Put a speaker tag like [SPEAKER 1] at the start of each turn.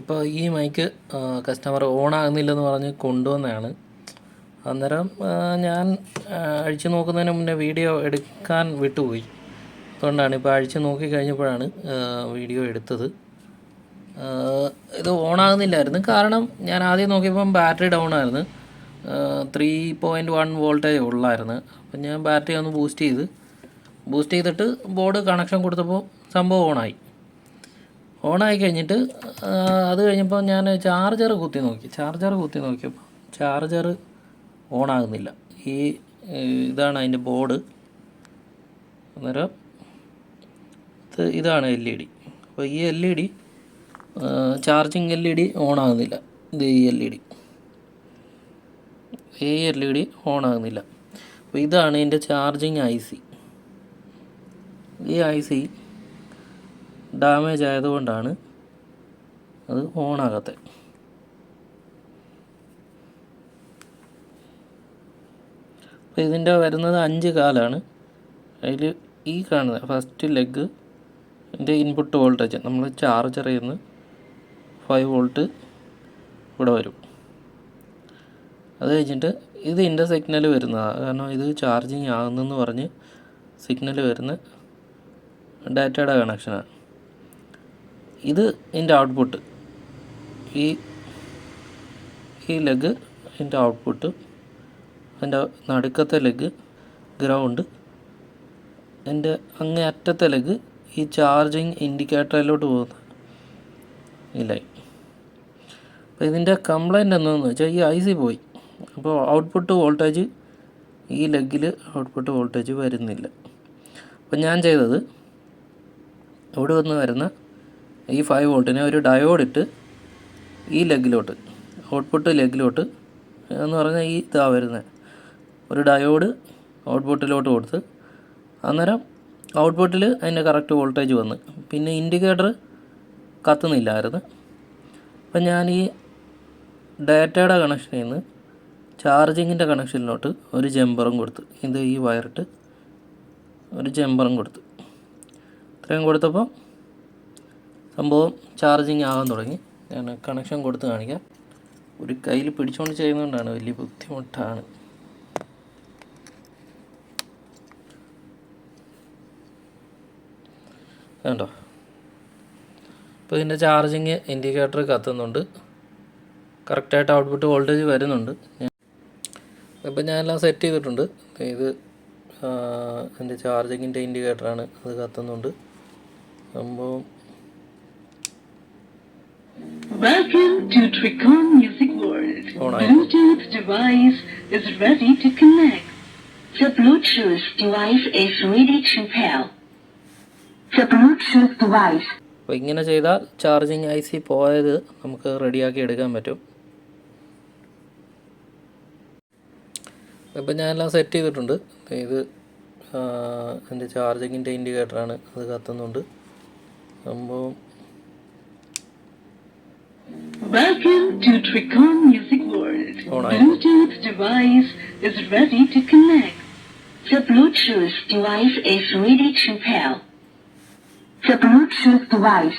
[SPEAKER 1] ഇപ്പോൾ ഈ mic customer on ആകുന്നില്ലെന്ന് പറഞ്ഞ് കൊണ്ടുവന്നതാണ്. അന്നേരം ഞാൻ അഴിച്ചു നോക്കുന്നതിന് മുന്നേ വീഡിയോ എടുക്കാൻ വിട്ടുപോയി. അതുകൊണ്ടാണ് ഇപ്പോൾ അഴിച്ചു നോക്കി കഴിഞ്ഞപ്പോഴാണ് വീഡിയോ എടുത്തത്. ഇത് ഓൺ ആകുന്നില്ലായിരുന്നു കാരണം ഞാൻ ആദ്യം നോക്കിയപ്പം ബാറ്ററി ഡൗൺ ആയിരുന്നു. ത്രീ പോയിന്റ് വൺ വോൾട്ടേജ് ഉള്ളായിരുന്നു. അപ്പം ഞാൻ ബാറ്ററി ഒന്ന് ബൂസ്റ്റ് ചെയ്ത് ബൂസ്റ്റ് ചെയ്തിട്ട് ബോർഡ് കണക്ഷൻ കൊടുത്തപ്പോൾ സംഭവം ഓണായി. ഓണായി കഴിഞ്ഞിട്ട് അത് കഴിഞ്ഞപ്പോൾ ഞാൻ ചാർജർ കുത്തി നോക്കി. ചാർജർ കുത്തി നോക്കിയപ്പോൾ ചാർജർ ഓണാകുന്നില്ല. ഈ ഇതാണ് അതിന്റെ ബോർഡ്. അന്നേരം ഇത് ഇതാണ് എൽ ഇ ഡി. അപ്പോൾ ഈ L E D charging L E D on ആകുന്നില്ല ഇത് ഈ എൽ ഇ ഡി. ഈ എൽ ഇ ഡി ഓൺ ആകുന്നില്ല അപ്പോൾ ഇതാണ് എന്റെ ചാർജിങ് ഐ സി. ഈ ഐ സി ഡാമേജ് ആയതുകൊണ്ടാണ് അത് ഓൺ ആകാത്തത് അപ്പോൾ ഇതിന്റെ വരുന്നത് അഞ്ച് കാലാണ്. അതിൽ ഈ കാണുന്നത് ഫസ്റ്റ് ലെഗ് എന്റെ ഇൻപുട്ട് വോൾട്ടേജ് നമ്മൾ ചാർജറിൽ നിന്ന് ഫൈവ് വോൾട്ട് ഇവിടെ വരും. അത് കഴിഞ്ഞിട്ട് ഇത് ഇതിന്റെ സിഗ്നൽ വരുന്നതാണ് കാരണം ഇത് ചാർജിങ് ആകുന്നെന്ന് പറഞ്ഞ് സിഗ്നൽ വരുന്ന ഡാറ്റയുടെ കണക്ഷനാണ് ഇത് ഇതിന്റെ ഔട്ട്പുട്ട് ഈ ഈ ലെഗ് ഇതിന്റെ ഔട്ട്പുട്ട് അതിന്റെ നടുക്കത്തെ ലെഗ് ഗ്രൗണ്ട് എന്റെ അങ്ങേ അറ്റത്തെ ലെഗ് ഈ ചാർജിങ് ഇൻഡിക്കേറ്ററിലോട്ട് പോകുന്ന. ഈ അപ്പോൾ ഇതിന്റെ കംപ്ലൈന്റ് എന്താണെന്ന് വെച്ചാൽ ഈ ഐ സി പോയി. അപ്പോൾ ഔട്ട്പുട്ട് വോൾട്ടേജ് ഈ ലെഗിൽ ഔട്ട്പുട്ട് വോൾട്ടേജ് വരുന്നില്ല. അപ്പോൾ ഞാൻ ചെയ്തത് ഇവിടെ വന്ന് വരുന്ന ഈ ഫൈവ് വോൾട്ടിനെ ഒരു ഡയോഡ് ഇട്ട് ഈ ലെഗിലോട്ട് ഔട്ട്പുട്ട് ലെഗിലോട്ട് എന്ന് പറഞ്ഞാൽ ഈ ഇതാ വരുന്നത് ഒരു ഡയോഡ് ഔട്ട്പുട്ടിലോട്ട് കൊടുത്ത് അന്നേരം ഔട്ട്പുട്ടിൽ അതിന്റെ കറക്റ്റ് വോൾട്ടേജ് വന്ന്. പിന്നെ ഇൻഡിക്കേറ്റർ കത്തുന്നില്ലായിരുന്നു. അപ്പം ഞാൻ ഈ ഡാറ്റയുടെ കണക്ഷനിൽ നിന്ന് ചാർജിങ്ങിന്റെ കണക്ഷനിലോട്ട് ഒരു ജമ്പറും കൊടുത്ത്. ഇത് ഈ വയറിട്ട് ഒരു ജമ്പറും കൊടുത്തു. ഇത്രയും കൊടുത്തപ്പോൾ സംഭവം ചാർജിങ് ആകാൻ തുടങ്ങി. ഞാൻ കണക്ഷൻ കൊടുത്ത് കാണിക്കാം. ഒരു കയ്യിൽ പിടിച്ചുകൊണ്ട് ചെയ്യുന്നതുകൊണ്ടാണ് വലിയ ബുദ്ധിമുട്ടാണ്. കണ്ടോ? ഇപ്പോൾ ഇതിന്റെ ചാർജിങ് ഇൻഡിക്കേറ്റർ കത്തുന്നുണ്ട്. കറക്റ്റായിട്ട് ഔട്ട്പുട്ട് വോൾട്ടേജ് വരുന്നുണ്ട്. ഇപ്പം ഞാനെല്ലാം സെറ്റ് ചെയ്തിട്ടുണ്ട്. ഇത് എന്റെ ചാർജിങ്ങിന്റെ ഇൻഡിക്കേറ്ററാണ് അത് കത്തുന്നുണ്ട്. സംഭവം
[SPEAKER 2] Welcome to Tricon Music World.
[SPEAKER 1] Oh.
[SPEAKER 2] Bluetooth device is ready to connect.
[SPEAKER 3] The Bluetooth device is ready to pair. The Bluetooth device
[SPEAKER 1] അപ്പോൾ ഇങ്ങനെ ചെയ്താൽ ചാർജിങ് ഐ സി പോയത് നമുക്ക് റെഡിയാക്കി എടുക്കാൻ പറ്റും ഇപ്പം ഞാനെല്ലാം സെറ്റ് ചെയ്തിട്ടുണ്ട് ഇത് എന്റെ ചാർജിങ്ങിന്റെ ഇൻഡിക്കേറ്ററാണ് അത് കത്തുന്നുണ്ട് സംഭവം
[SPEAKER 2] Welcome to Tricon Music World.
[SPEAKER 1] Nice.
[SPEAKER 2] Bluetooth device is ready to connect.
[SPEAKER 3] The Bluetooth device is ready to pair. The Bluetooth device